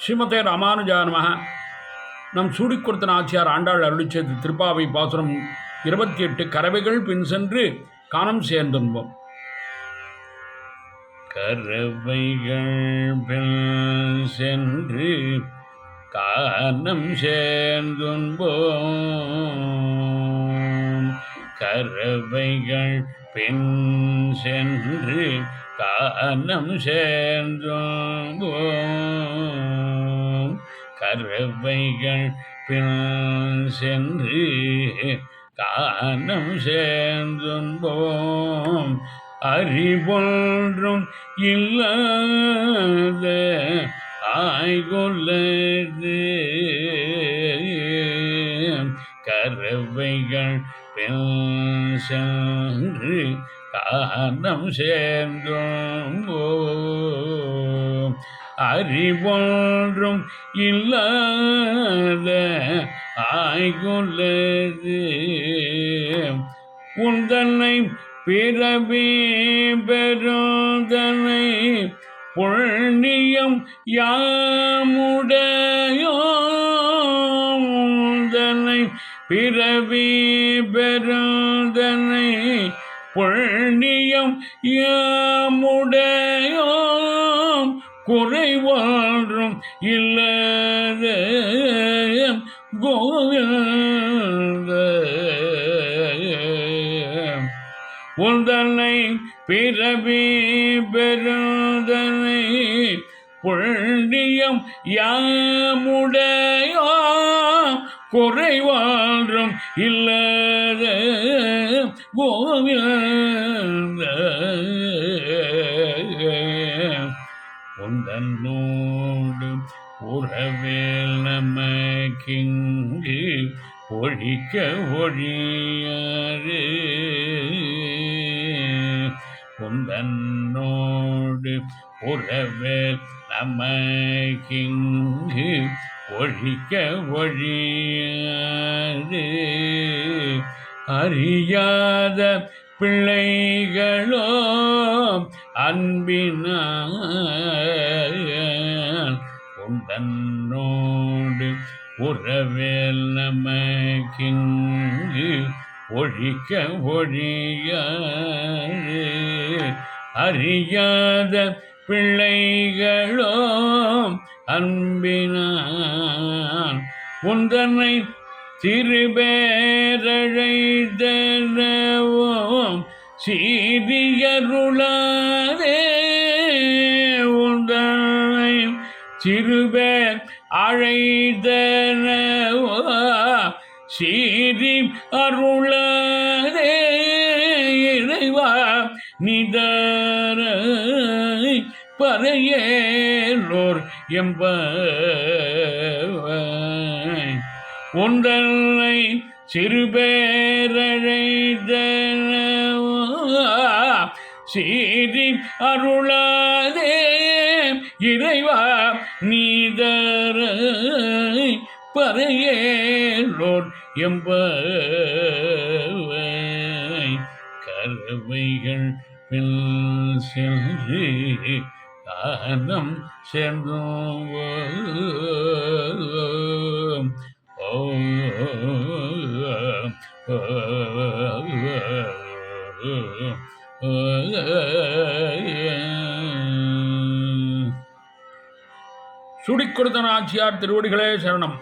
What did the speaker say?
ஸ்ரீமதே ராமானுஜா நம். சூடிக்கொடுத்த நாச்சியார் ஆண்டாள் அருளிச்சது திருப்பாவை பாசுரம் இருபத்தி எட்டு கறவைகள் பின் சென்று காணம் சேர்ந்துன்போம். கறவைகள் பின் சென்று காணம் சேர்ந்துன்போம். கறவைகள் பின் சென்று காணம் சேர்ந்தோம் கறவைகள் பின் சென்று காணம் சேர்ந்துன்போம் அறிவொன்றும் இல்லாத ஆய்கொள்ளது. கருவைகள் சென்று காரணம் சேர்ந்தோம். அறிவொன்றும் இல்லாத ஆய்குள்ளது. உந்தனை பிறவி பெருந்தனை புண்ணியம் யாமுடையோ உந்தனை பிறவி பெருந்தனை புண்ணியம் யாமுடையோம். குறைவான்றும் இல்லாத கோவிந்த. உந்தனை பிறவி பெருந்தனை புண்ணியம் யாமுடைய குறைவான்றும் இல்லாத கோவிந்த உந்தன்னோடு உறவேல் நமக்கிங்கு ஒழிக்க ஒழியாறு உந்தன்னோடு உறவேல் நமக்கிங்கு ஒழிக்க ஒழியாது. அறியாத பிள்ளைகளோ அன்பினான் உண்டன்னோடு உறவேல் நமக்கிங்கு ஒழிக்க ஒழியாது. அறியாத பிள்ளைகளோ அன்பினான் உந்தனை திருபேரழைதனவும் சீரியருளாதே உந்தனை சிறுபேர் அழைதனவோ சீதி அருளாதே இறைவா நிதர பறையேலோர் எம்ப ஒன்றனை சிறுபேரழைதன சீரி அருளாதே இறைவா நீதர பறையேலோர் எம்ப கருவைகள் பின் சென்று கானம் சேர்ந்தோம் சுடிக்கொடுத்த நாச்சியார் திருவடிகளே சரணம்.